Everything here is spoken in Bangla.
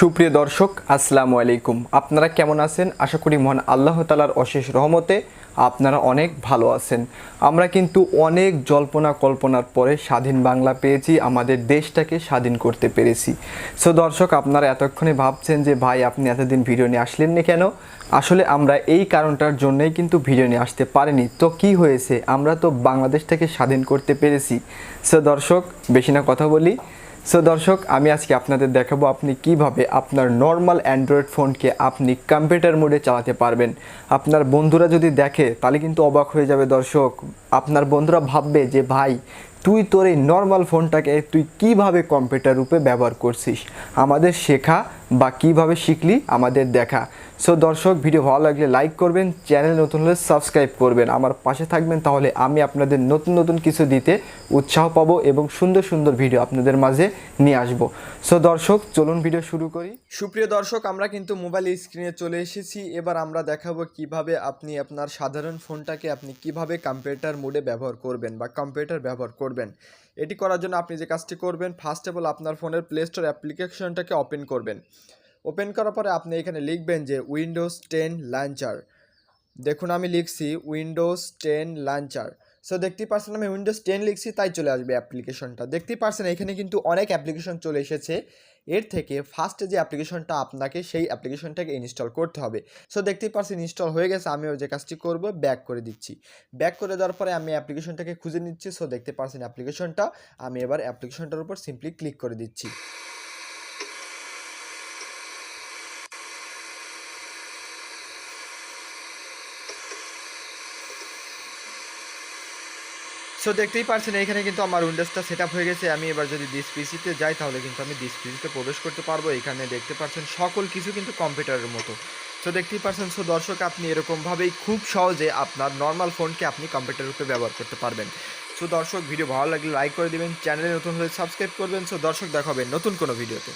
সুপ্রিয় দর্শক, আসসালামু আলাইকুম। আপনারা কেমন আছেন? আশা করি মহান আল্লাহ তালার অশেষ রহমতে আপনারা অনেক ভালো আছেন। আমরা কিন্তু অনেক জল্পনা কল্পনার পরে স্বাধীন বাংলা পেয়েছি, আমাদের দেশটাকে স্বাধীন করতে পেরেছি। সো দর্শক, আপনারা এতক্ষণে ভাবছেন যে, ভাই, আপনি এতদিন ভিডিও নিয়ে আসলেন না কেন? আসলে আমরা এই কারণটার জন্যই কিন্তু ভিডিও নিয়ে আসতে পারিনি। তো কি হয়েছে? আমরা তো বাংলাদেশটাকে স্বাধীন করতে পেরেছি। সো দর্শক, বেশি না কথা বলি। সো দর্শক, আমি আজকে আপনাদের দেখাবো আপনি কীভাবে আপনার নর্মাল অ্যান্ড্রয়েড ফোনকে আপনি কম্পিউটার মোডে চালাতে পারবেন। আপনার বন্ধুরা যদি দেখে, তাহলে কিন্তু অবাক হয়ে যাবে দর্শক। আপনার বন্ধুরা ভাববে যে, ভাই, তুই তোর এই নর্মাল ফোনটাকে তুই কীভাবে কম্পিউটার রূপে ব্যবহার করছিস? আমাদের শেখা বা কীভাবে শিখলি আমাদের দেখা। সো দর্শক ভিডিও ভালো লাগলে লাইক করবেন চ্যানেল নতুন হলে সাবস্ক্রাইব করবেন। আমার পাশে থাকবেন, তাহলে আমি আপনাদের নতুন নতুন কিছু দিতে উৎসাহ পাবো এবং সুন্দর সুন্দর ভিডিও আপনাদের মাঝে নিয়ে আসব। সো দর্শক, চলুন ভিডিও শুরু করি। সুপ্রিয় দর্শক, আমরা কিন্তু মোবাইল স্ক্রিনে চলে এসেছি। এবার আমরা দেখাবো কীভাবে আপনি আপনার সাধারণ ফোনটাকে আপনি কীভাবে কম্পিউটার মোডে ব্যবহার করবেন বা কম্পিউটার ব্যবহার করবেন। এটি করার জন্য আপনি যে কাজটি করবেন ফার্স্ট অফ অল আপনার ফোনের প্লে স্টোর অ্যাপ্লিকেশনটাকে ওপেন করবেন। ওপেন করার পরে আপনি এখানে লিখবেন যে উইন্ডোজ টেন লাঞ্চার দেখুন আমি লিখছি উইন্ডোজ টেন লাঞ্চার সো দেখতেই পারছেন আমি উইন্ডোজ টেন লিখছি, তাই চলে আসবে অ্যাপ্লিকেশনটা দেখতেই পারছেন এখানে কিন্তু অনেক অ্যাপ্লিকেশন চলে এসেছে। এর থেকে ফার্স্টে যে অ্যাপ্লিকেশনটা আপনাকে সেই অ্যাপ্লিকেশনটাকে ইনস্টল করতে হবে। সো দেখতেই পারছি ইনস্টল হয়ে গেছে আমি যে কাজটি করব ব্যাক করে দিচ্ছি। ব্যাক করে দেওয়ার পরে আমি অ্যাপ্লিকেশনটাকে খুঁজে নিচ্ছি। সো দেখতে পারছেন অ্যাপ্লিকেশনটা আমি এবার অ্যাপ্লিকেশনটার উপর সিম্পলি ক্লিক করে দিচ্ছি। সো দেখতেই পারছেন, এখানে কিন্তু আমার উইন্ডোজটা সেট হয়ে গেছে। আমি এবার যদি ডিস পিসিতে যাই, তাহলে কিন্তু আমি ডিস পিসিতে প্রবেশ করতে পারব। এখানে দেখতে পাচ্ছেন, সকল কিছু কিন্তু কম্পিউটারের মতো। সো দেখতেই পারছেন সো দর্শক, আপনি এরকমভাবেই খুব সহজে আপনার নর্মাল ফোনকে আপনি কম্পিউটার রূপে ব্যবহার করতে পারবেন। সো দর্শক ভিডিও ভালো লাগলে লাইক করে দিবেন চ্যানেলে নতুন হলে সাবস্ক্রাইব করবেন। সো দর্শক দেখাবেন নতুন কোনো ভিডিওতে